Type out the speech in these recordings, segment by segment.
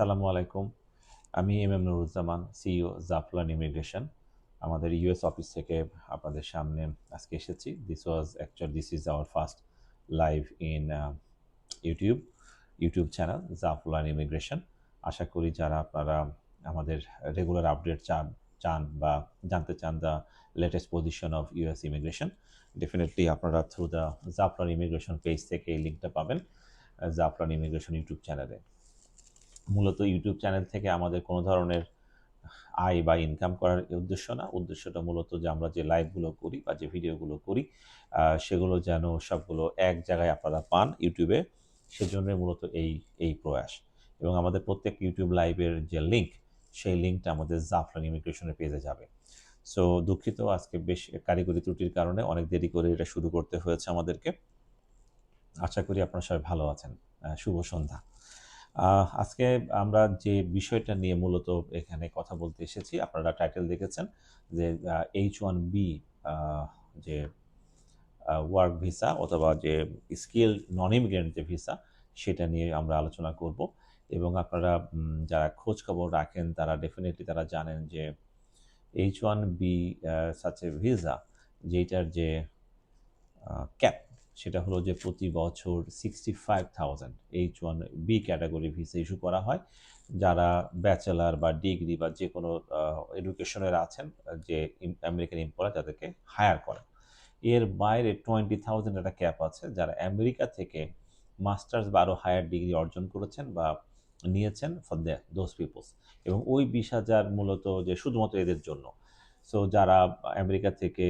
আসসালামু আলাইকুম। আমি M M Nuruzzaman CEO Jaflan immigration আমাদের ইউএস অফিস থেকে আপনাদের সামনে আজকে এসেছি। This was actual this is our first live in YouTube YouTube channel Jaflan immigration আশা করি যারা আপনারা আমাদের রেগুলার আপডেট চান চান বা জানতে চান the latest position of US immigration definitely আপনারা through the Jafran immigration page থেকে এই লিঙ্কটা পাবেন জাফরান ইমিগ্রেশন ইউটিউব চ্যানেলে মূলত ইউটিউব চ্যানেল থেকে আমাদের কোনো ধরনের আয় বা ইনকাম করার উদ্দেশ্য না। উদ্দেশ্যটা মূলত যে আমরা যে লাইভগুলো করি বা যে ভিডিওগুলো করি সেগুলো যেন সবগুলো এক জায়গায় আপনারা পান ইউটিউবে সেজন্য মূলত এই এই প্রয়াস। এবং আমাদের প্রত্যেক ইউটিউব লাইভের যে লিঙ্ক সেই লিঙ্কটা আমাদের জাফরান ইমিগ্রেশনের পেজে যাবে। সো দুঃখিত, আজকে বেশ কারিগরি ত্রুটির কারণে অনেক দেরি করে এটা শুরু করতে হয়েছে আমাদেরকে। আশা করি আপনারা সবাই ভালো আছেন। শুভ সন্ধ্যা। আজকে আমরা যে বিষয়টা নিয়ে মূলত এখানে কথা বলতে এসেছি, আপনারা টাইটেল দেখেছেন যে এইচ ওয়ান বি যে ওয়ার্ক ভিসা অথবা যে স্কিল নন ইমিগ্রেন্ট যে ভিসা সেটা নিয়ে আমরা আলোচনা করব এবং আপনারা যারা খোঁজ খবর রাখেন তারা ডেফিনেটলি তারা জানেন যে H one B such a visa যেটার যে ক্যাপ সেটা হলো যে প্রতি বছর sixty five thousand H one B category visa issue করা হয়। যারা ব্যাচেলার বা ডিগ্রি বা যে কোনো এডুকেশনের আছেন, যে আমেরিকান এমপ্লয়ার তাদেরকে হায়ার করে এর বাইরে টোয়েন্টি থাউজেন্ড একটা ক্যাপ আছে, যারা আমেরিকা থেকে মাস্টার্স বা আরও হায়ার ডিগ্রি অর্জন করেছেন বা নিয়েছেন ফর দ্য দোজ পিপলস এবং ওই বিশ হাজার মূলত যে শুধুমাত্র এদের জন্য। সো যারা আমেরিকা থেকে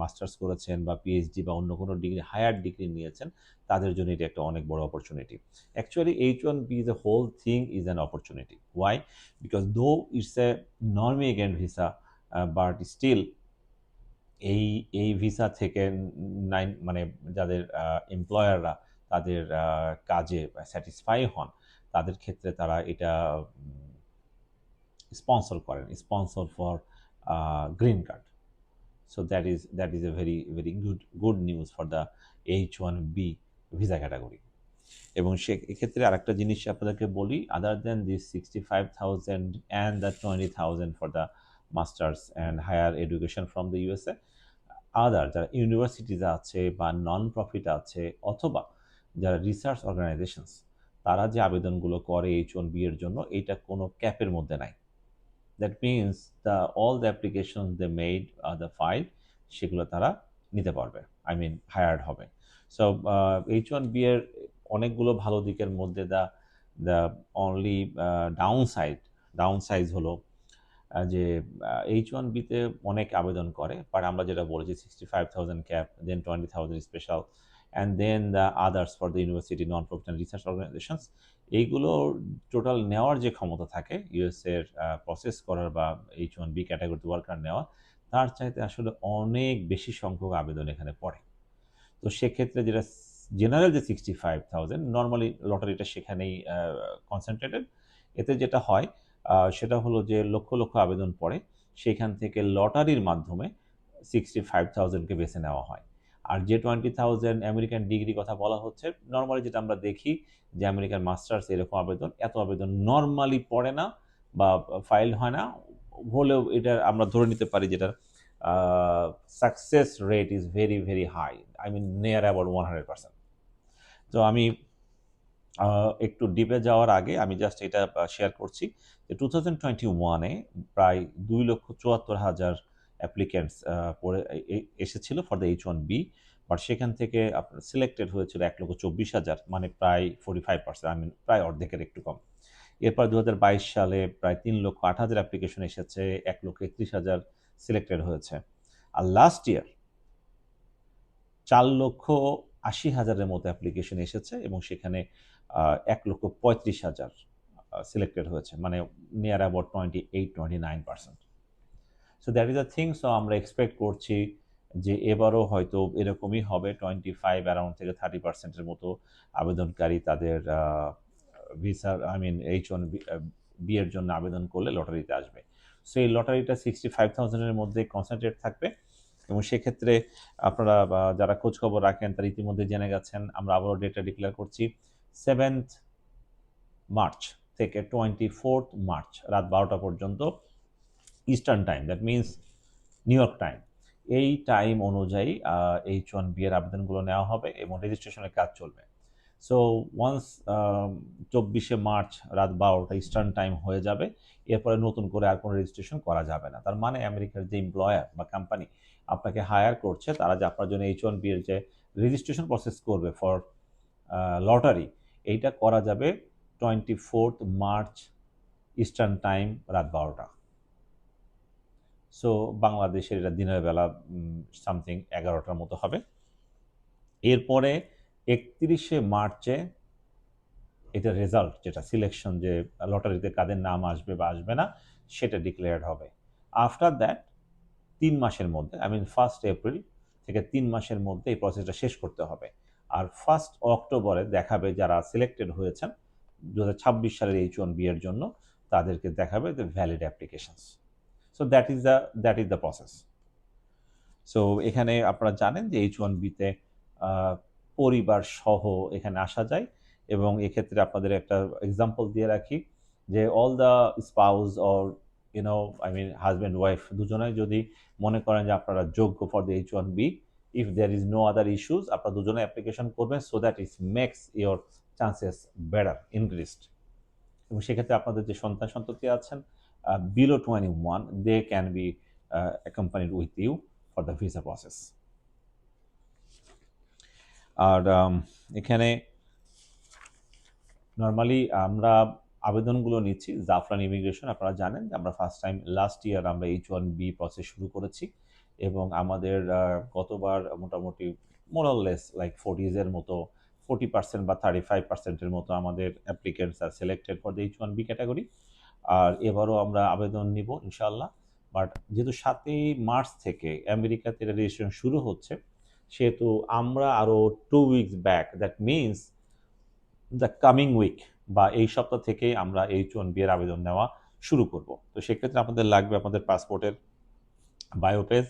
মাস্টার্স করেছেন বা পিএইচডি বা অন্য কোনো ডিগ্রি, হায়ার ডিগ্রি নিয়েছেন, তাদের জন্য এটা একটা অনেক বড় opportunity actually H one B the whole thing is an opportunity why because though it's a non immigrant visa but still এই এই ভিসা থেকে নাইন মানে যাদের এমপ্লয়াররা তাদের কাজে স্যাটিসফাই হন, তাদের ক্ষেত্রে তারা এটা স্পন্সর করেন। Sponsor for card so that is that is a very very good good news for the H one B visa category এবং সে, এক্ষেত্রে আরেকটা জিনিস আপনাদেরকে বলি other then this sixty five thousand and the twenty thousand for the masters and higher education from the USA other যারা universities আছে বা নন প্রফিট আছে অথবা যারা রিসার্চ অর্গানাইজেশনস তারা যে আবেদনগুলো করে এইচ ওয়ান বি এর জন্য, এটা কোনো ক্যাপের মধ্যে নাই। That means the all the application they made the file সেগুলো তারা নিতে পারবে আই মিন হায়ার্ড হবে। সো এইচ ওয়ান বি এর অনেকগুলো ভালো দিকের মধ্যে the the only down side down size হলো যে এইচ ওয়ান বিতে অনেক আবেদন করে বাট আমরা যেটা বলেছি sixty five thousand cap then twenty thousand special and then the others for the university non profit research organisations এইগুলো টোটাল নেওয়ার যে ক্ষমতা থাকে ইউএস এর প্রসেস করার বা এইচ ওয়ান বি ক্যাটাগরিতে ওয়ার্কার নেওয়া তার চাইতে আসলে অনেক বেশি সংখ্যক আবেদন এখানে পড়ে। তো সেক্ষেত্রে যেটা জেনারেল যে সিক্সটি ফাইভ থাউজেন্ড নর্মালি লটারিটা সেখানেই কনসেন্ট্রেটেড এতে যেটা হয় সেটা হলো যে লক্ষ লক্ষ আবেদন পড়ে, সেখান থেকে লটারির মাধ্যমে সিক্সটি ফাইভ থাউজেন্ডকে বেছে নেওয়া হয়। আর যে টোয়েন্টি থাউজেন্ড আমেরিকান ডিগ্রি কথা বলা হচ্ছে নর্মালি যেটা আমরা দেখি যে আমেরিকান মাস্টার্স এরকম আবেদন, এত আবেদন নর্মালি পড়ে না বা ফাইল হয় না, হলেও এটা আমরা ধরে নিতে পারি যেটার success rate is very very high I mean near about one hundred percent তো আমি একটু ডিপে যাওয়ার আগে আমি জাস্ট এটা শেয়ার করছি যে টু থাউজেন্ড টোয়েন্টি ওয়ানে প্রায় দুই লক্ষ চুয়াত্তর হাজার অ্যাপ্লিকেন্টস পড়ে এসেছিল for the H one B but সেখান থেকে আপনার সিলেক্টেড হয়েছিল এক লক্ষ চব্বিশ হাজার মানে প্রায় forty five percent I mean প্রায় অর্ধেকের একটু কম। এরপর দু হাজার বাইশ সালে প্রায় তিন লক্ষ আট হাজার অ্যাপ্লিকেশন এসেছে, এক লক্ষ একত্রিশ হাজার সিলেক্টেড হয়েছে। আর লাস্ট ইয়ার চার লক্ষ আশি হাজারের মতো অ্যাপ্লিকেশন এসেছে এবং সেখানে এক লক্ষ পঁয়ত্রিশ হাজার সিলেক্টেড হয়েছে মানে near about twenty eight twenty nine percent that is a thing so আমরা এক্সপেক্ট করছি যে এবারও হয়তো এরকমই হবে টোয়েন্টি ফাইভ অ্যারাউন্ড থেকে থার্টি পার্সেন্টের মতো আবেদনকারী তাদের visa I mean H one B এর জন্য আবেদন করলে লটারিতে আসবে। সো এই লটারিটা সিক্সটি ফাইভ থাউজেন্ডের মধ্যে কনসেন্ট্রেট থাকবে এবং সেক্ষেত্রে আপনারা যারা খোঁজখবর রাখেন, তারা ইতিমধ্যে জেনে গেছেন, আমরা আবারও ডেটা ডিক্লেয়ার করছি সেভেন্থ মার্চ থেকে টোয়েন্টি ফোর্থ মার্চ রাত বারোটা পর্যন্ত eastern time that means New York time এই টাইম অনুযায়ী এইচ ওয়ান বি এর আবেদনগুলো নেওয়া হবে এবং রেজিস্ট্রেশনের কাজ চলবে। সো ওয়ান্স চব্বিশে মার্চ রাত বারোটা ইস্টার্ন টাইম হয়ে যাবে, এরপরে নতুন করে আর কোনো রেজিস্ট্রেশন করা যাবে না। তার মানে আমেরিকার যে এমপ্লয়ার বা কোম্পানি আপনাকে হায়ার করছে, তারা যে আপনার জন্য এইচ ওয়ান বি এর যে রেজিস্ট্রেশন প্রসেস করবে ফর লটারি এইটা করা যাবে twenty fourth March eastern time রাত বারোটা। সো বাংলাদেশের এটা দিনের বেলা সামথিং এগারোটার মতো হবে। এরপরে একত্রিশে মার্চে এটা রেজাল্ট যেটা সিলেকশন যে লটারিতে কাদের নাম আসবে বা আসবে না, সেটা ডিক্লেয়ার্ড হবে। আফটার দ্যাট তিন মাসের মধ্যে আই মিন ফার্স্ট এপ্রিল থেকে তিন মাসের মধ্যে এই প্রসেসটা শেষ করতে হবে। আর ফার্স্ট অক্টোবরে দেখাবে যারা সিলেক্টেড হয়েছেন দু হাজার ছাব্বিশ সালের এইচ ওয়ান বি এর জন্য, তাদেরকে দেখাবে the valid applications so that is the that is the process so এখানে আপনারা জানেন যে এইচ ওয়ান বিতে পরিবার সহ এখানে আসা যায় এবং এক্ষেত্রে আপনাদের একটা এক্সাম্পল দিয়ে রাখি যে all the spouse or you know I mean husband wife দুজনেই যদি মনে করেন যে আপনারা যোগ্য for the H one B if there is no other issues আপনারা দুজনে অ্যাপ্লিকেশন করবেন so that it makes your chances better increased এবং সেক্ষেত্রে আপনাদের যে সন্তান সন্ততি আছেন below twenty one they can be accompanied with you for the visa process আর um, এখানে নর্মালি আমরা আবেদনগুলো নিচ্ছি জাফরান ইমিগ্রেশন আপনারা জানেন আমরা ফার্স্ট টাইম লাস্ট ইয়ার আমরা এইচ ওয়ান বি প্রসেস শুরু করেছি এবং আমাদের গতবার মোটামুটি মোরাললেস লাইক ফোর্টিজের মতো ফোর্টি পার্সেন্ট বা থার্টি ফাইভ পার্সেন্টের মতো আমাদের applicants are selected for the H one B category আর এবারও আমরা আবেদন নিব ইনশাল্লাহ বাট যেহেতু সাতই মার্চ থেকে আমেরিকাতে রেজিস্ট্রেশন শুরু হচ্ছে, সেহেতু আমরা আরও two weeks back that means the coming week বা এই সপ্তাহ থেকেই আমরা এইচ ওয়ান বিয়ের আবেদন নেওয়া শুরু করব। তো সেক্ষেত্রে আপনাদের লাগবে আপনাদের পাসপোর্টের বায়োপেজ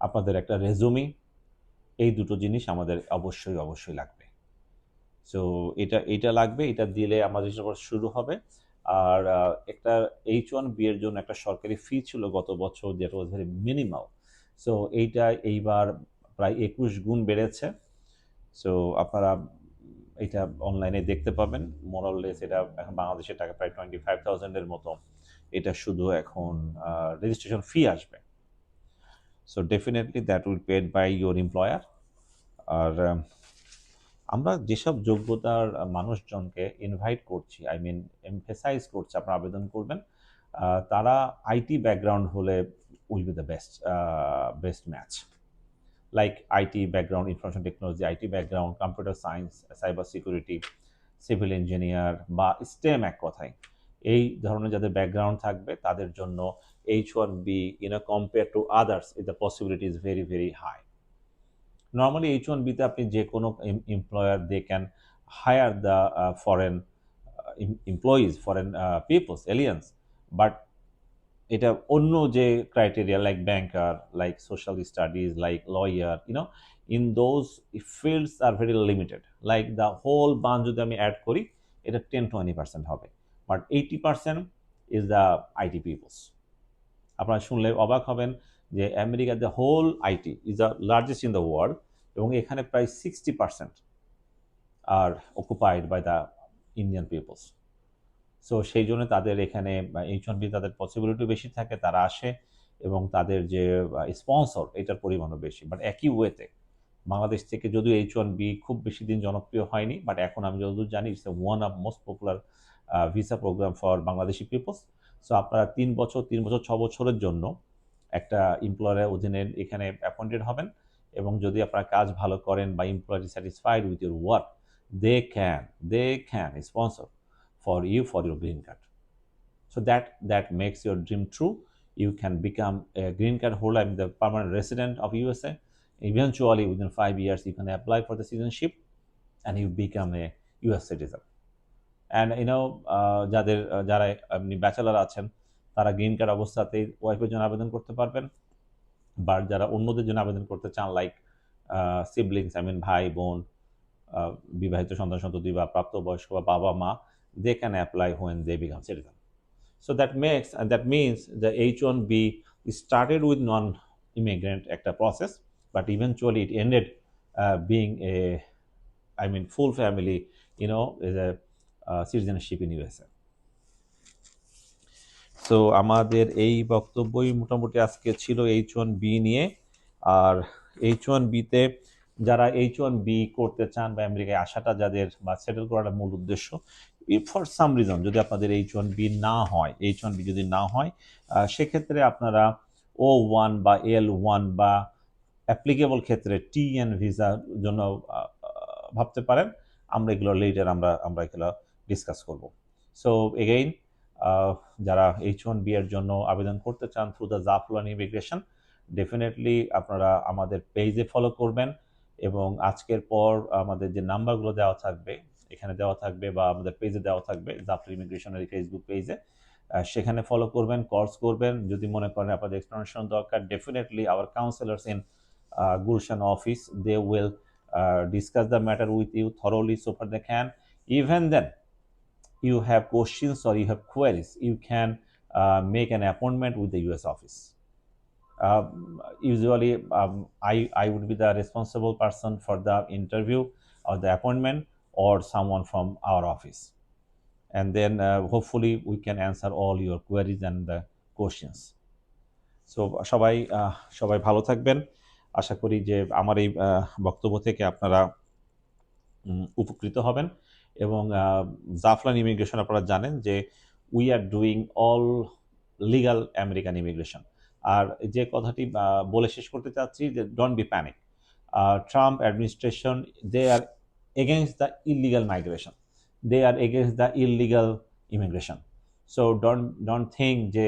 আপনাদের একটা রেজুমি এই দুটো জিনিস আমাদের অবশ্যই অবশ্যই লাগবে। সো এটা এটা লাগবে, এটা দিলে আমাদের শুরু হবে। আর একটা এইচ ওয়ান বি এর জন্য একটা সরকারি ফি ছিল গত বছর যেটা ওয়াজ ভেরি মিনিমাল সো এইটা এইবার প্রায় একুশ গুণ বেড়েছে। সো আপনারা এটা অনলাইনে দেখতে পাবেন। মোরাললেস এটা এখন বাংলাদেশের টাকা প্রায় টোয়েন্টি ফাইভ থাউজেন্ডের মতো। এটা শুধু এখন রেজিস্ট্রেশন ফি আসবে। So definitely that will paid by your employer আর আমরা যেসব যোগ্যতার মানুষজনকে ইনভাইট করছি আই মিন এমফেসাইজ করছি, আপনারা আবেদন করবেন তারা আইটি ব্যাকগ্রাউন্ড হলে will be the best best match like IT background information technology IT background computer science cyber security civil engineer বা স্টেম এক কথায়। এই ধরনের যাদের ব্যাকগ্রাউন্ড থাকবে, তাদের জন্য H one B in a compare to others it the possibility is very very high normally H one বিতে আপনি যে কোনো employer they can hire the foreign employees foreign peoples aliens but এটা অন্য যে criteria like banker like social studies like lawyer you know in those fields are very limited like the whole bun যদি আমি add করি, এটা ten twenty percent হবে। But eighty percent is the IT peoples আপনারা শুনলে অবাক হবেন যে America the whole IT is the largest in the world এবং এখানে প্রায় sixty percent are occupied by the Indian peoples so সেই জন্য তাদের এখানে এইচ ওয়ান বি তাদের পসিবিলিটি বেশি থাকে, তারা আসে এবং তাদের যে স্পন্সর এটার পরিমাণও বেশি। বাট একই ওয়েতে বাংলাদেশ থেকে যদিও এইচ ওয়ান বি খুব বেশি দিন জনপ্রিয় হয়নি বাট এখন আমি যতদূর জানি it's one of most popular visa program for Bangladeshi peoples so আপনারা তিন বছর তিন বছর, ছ বছরের জন্য একটা এমপ্লয়ারের অধীনে এখানে অ্যাপয়েন্টেড হবেন এবং যদি আপনার কাজ ভালো করেন বা এমপ্লয়ারি satisfied with your work they can they can sponsor for you for your green card so that that makes your dream true you can become green card hold I the permanent resident of USA eventually within five years you can apply for the citizenship and you become a US citizen and you know যাদের যারা এমনি bachelor আছেন তারা green card অবস্থাতেই ওয়াইফের জন্য আবেদন করতে পারবেন। বাট যারা অন্যদের জন্য আবেদন করতে চান লাইক সিবলিংস আই মিন ভাই, বোন বিবাহিত সন্তান সন্ততি বা প্রাপ্তবয়স্ক বা বাবা, মা they can apply when they become citizen so that makes that means the H one B started with non immigrant একটা process but eventually it ended being a I mean full family you know is a citizenship in USA so আমাদের এই বক্তব্যই মোটামুটি আজকে ছিল H one B নিয়ে। আর H one বিতে যারা এইচ ওয়ান বি করতে চান বা আমেরিকায় আসাটা যাদের বা সেটেল করাটা মূল উদ্দেশ্য ফর সাম রিজন যদি আপনাদের এইচ ওয়ান বি না হয় এইচ ওয়ান বি যদি না হয় সেক্ষেত্রে আপনারা ও ওয়ান বা এল ওয়ান বা অ্যাপ্লিকেবল ক্ষেত্রে টি এন ভিসার জন্য ভাবতে পারেন। আমরা এগুলো লেটার আমরা আমরা এগুলো ডিসকাস করব। সো এগেইন যারা এইচ ওয়ান বি এর জন্য আবেদন করতে চান through the Zafran immigration definitely আপনারা আমাদের পেজে ফলো করবেন এবং আজকের পর আমাদের যে নাম্বারগুলো দেওয়া থাকবে, এখানে দেওয়া থাকবে বা আমাদের পেজে দেওয়া থাকবে জাফর ইমিগ্রেশনের ফেসবুক পেজে সেখানে ফলো করবেন কলস করবেন। যদি মনে করেন আপনাদের এক্সপ্লেনেশন দরকার definitely our counsellors in Gulshan office they will discuss the matter with you thoroughly so far they can even then you have questions or you have queries, you can uh, make an appointment with the US office. Um, usually, um, I, I would be the responsible person for the interview or the appointment or someone from our office. And then uh, hopefully we can answer all your queries and the questions. So সবাই সবাই ভালো থাকবেন আশা করি যে আমার এই বক্তব্য থেকে আপনারা উপকৃত হবেন এবং জাফলান ইমিগ্রেশন আপনারা জানেন যে we are doing all legal American immigration আর যে কথাটি বলে শেষ করতে চাচ্ছি যে don't be panic Trump administration they are against the illegal migration they are against the illegal immigration so don't don't think যে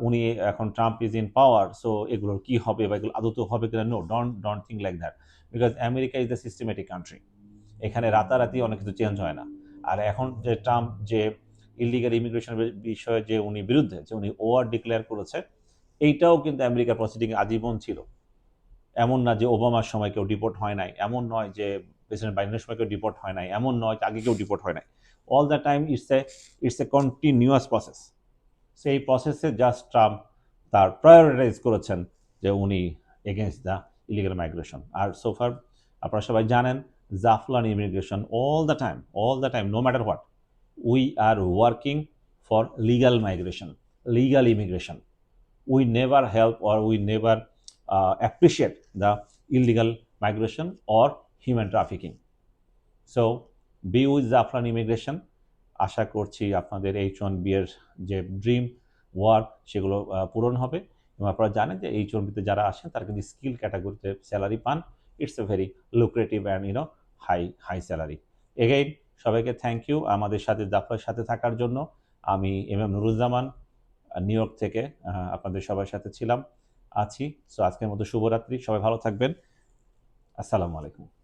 উনি এখন Trump is in power so এগুলোর কী হবে বা এগুলো আদৌ হবে কিনা? No don't don't think like that because America is the systematic country এখানে রাতারাতি অনেক কিছু চেঞ্জ হয় না। আর এখন যে ট্রাম্প যে ইলিগাল ইমিগ্রেশন বিষয়ে যে উনি বিরুদ্ধে, যে উনি ওয়ার ডিক্লেয়ার করেছে, এইটাও কিন্তু আমেরিকার প্রসিডিং আজীবন ছিল। এমন না যে ওবামার সময় কেউ ডিপোর্ট হয় নাই, এমন নয় যে প্রেসিডেন্ট বাইডেনের সময় কেউ ডিপোর্ট হয় নাই, এমন নয় যে আগে কেউ ডিপোর্ট হয় নাই। All the time it's a it's a continuous process সেই প্রসেসে জাস্ট ট্রাম্প তার প্রায়োরিটাইজ করেছেন যে উনি এগেনস্ট দ্য ইলিগাল মাইগ্রেশন আর সোফার আপনারা সবাই জানেন Zafran immigration all the time all the time no matter what we are working for legal migration legal immigration we never help or we never appreciate the illegal migration or human trafficking so be with Zafran immigration আশা করছি আপনাদের H one বিয়ের যে dream work সেগুলো পূরণ হবে। এবং আপনারা জানেন যে এইচ ওয়ান বিতে যারা আসেন, তারা কিন্তু স্কিল ক্যাটাগরিতে স্যালারি পান। It's a very lucrative and you know high high salary again সবাইকে থ্যাংক ইউ আমাদের সাথে, জাফরের সাথে থাকার জন্য। আমি M M Nuruzzaman New York থেকে আপনাদের সবার সাথে ছিলাম, আছি। সো আজকের মতো শুভরাত্রি। সবাই ভালো থাকবেন। আসসালামু আলাইকুম।